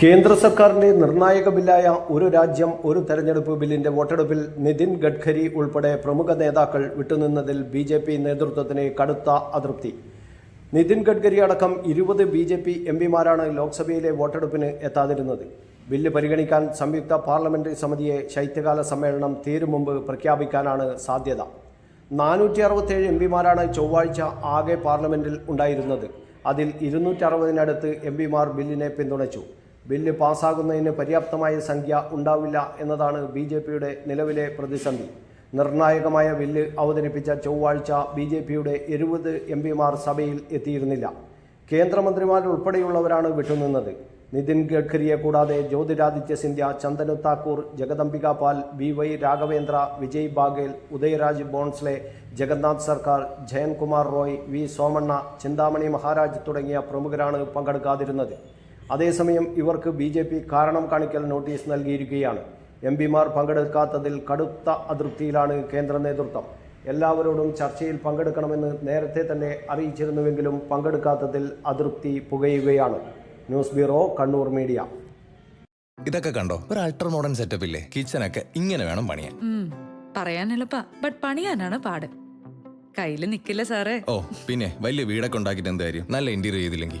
കേന്ദ്ര സർക്കാരിന്റെ നിർണായക ബില്ലായ ഒരു രാജ്യം ഒരു തെരഞ്ഞെടുപ്പ് ബില്ലിന്റെ വോട്ടെടുപ്പിൽ നിതിൻ ഗഡ്കരി ഉൾപ്പെടെ പ്രമുഖ നേതാക്കൾ വിട്ടുനിന്നതിൽ ബി ജെ പി നേതൃത്വത്തിന് കടുത്ത അതൃപ്തി. നിതിൻ ഗഡ്കരി അടക്കം ഇരുപത് ബി ജെ പി എം പിമാരാണ് ലോക്സഭയിലെ വോട്ടെടുപ്പിന് എത്താതിരുന്നത്. ബില്ല് പരിഗണിക്കാൻ സംയുക്ത പാർലമെന്ററി സമിതിയെ ശൈത്യകാല സമ്മേളനം തീരും മുമ്പ് പ്രഖ്യാപിക്കാനാണ് സാധ്യത. നാനൂറ്റി അറുപത്തേഴ് എം പിമാരാണ് ചൊവ്വാഴ്ച ആകെ പാർലമെന്റിൽ ഉണ്ടായിരുന്നത്. അതിൽ ഇരുന്നൂറ്റി അറുപതിനടുത്ത് എം പിമാർ ബില്ലിനെ പിന്തുണച്ചു. ബില്ല് പാസ്സാകുന്നതിന് പര്യാപ്തമായ സംഖ്യ ഉണ്ടാവില്ല എന്നതാണ് ബി ജെ പിയുടെ നിലവിലെ പ്രതിസന്ധി. നിർണായകമായ ബില്ല് അവതരിപ്പിച്ച ചൊവ്വാഴ്ച ബി ജെ പിയുടെ എഴുപത് എം പിമാർ സഭയിൽ എത്തിയിരുന്നില്ല. കേന്ദ്രമന്ത്രിമാരുൾപ്പെടെയുള്ളവരാണ് വിട്ടുനിന്നത്. നിതിൻ ഗഡ്കരിയെ കൂടാതെ Jyotiraditya Scindia Chandanu Thakur Jagdambika Pal V Y Raghavendra Vijay Baghel Udayraj Bhonsle Jagannath Sarkar Jayankumar Roy V Somanna Chintamani Maharaj തുടങ്ങിയ പ്രമുഖരാണ് പങ്കെടുക്കാതിരുന്നത്. അതേസമയം ഇവർക്ക് ബി ജെ പി കാരണം കാണിക്കൽ നോട്ടീസ് നൽകിയിരിക്കുകയാണ്. എം പിമാർ പങ്കെടുക്കാത്തതിൽ കടുത്ത അതൃപ്തിയിലാണ് കേന്ദ്ര നേതൃത്വം. എല്ലാവരോടും ചർച്ചയിൽ പങ്കെടുക്കണമെന്ന് നേരത്തെ തന്നെ അറിയിച്ചിരുന്നുവെങ്കിലും പങ്കെടുക്കാത്തതിൽ അതൃപ്തി പുകയുകയാണ്. News bureau Kannur media. ഇതൊക്കെ കണ്ടോ? ഒരു അൾട്രാ മോഡേൺ സെറ്റപ്പ് ഇല്ലേ? കിച്ചനൊക്കെ ഇങ്ങനെ വേണം പണിയാൻ. പറയാൻ എളുപ്പാ. ബട്ട് പണിയാനാണ് പാട്. കയ്യിൽ നിക്കില്ല സാറേ. ഓ പിന്നെ വലിയ വീടൊക്കെ ഉണ്ടാക്കിട്ട് എന്ത് കാര്യം? നല്ല ഇന്റീരിയർ ചെയ്തില്ലെങ്കിൽ.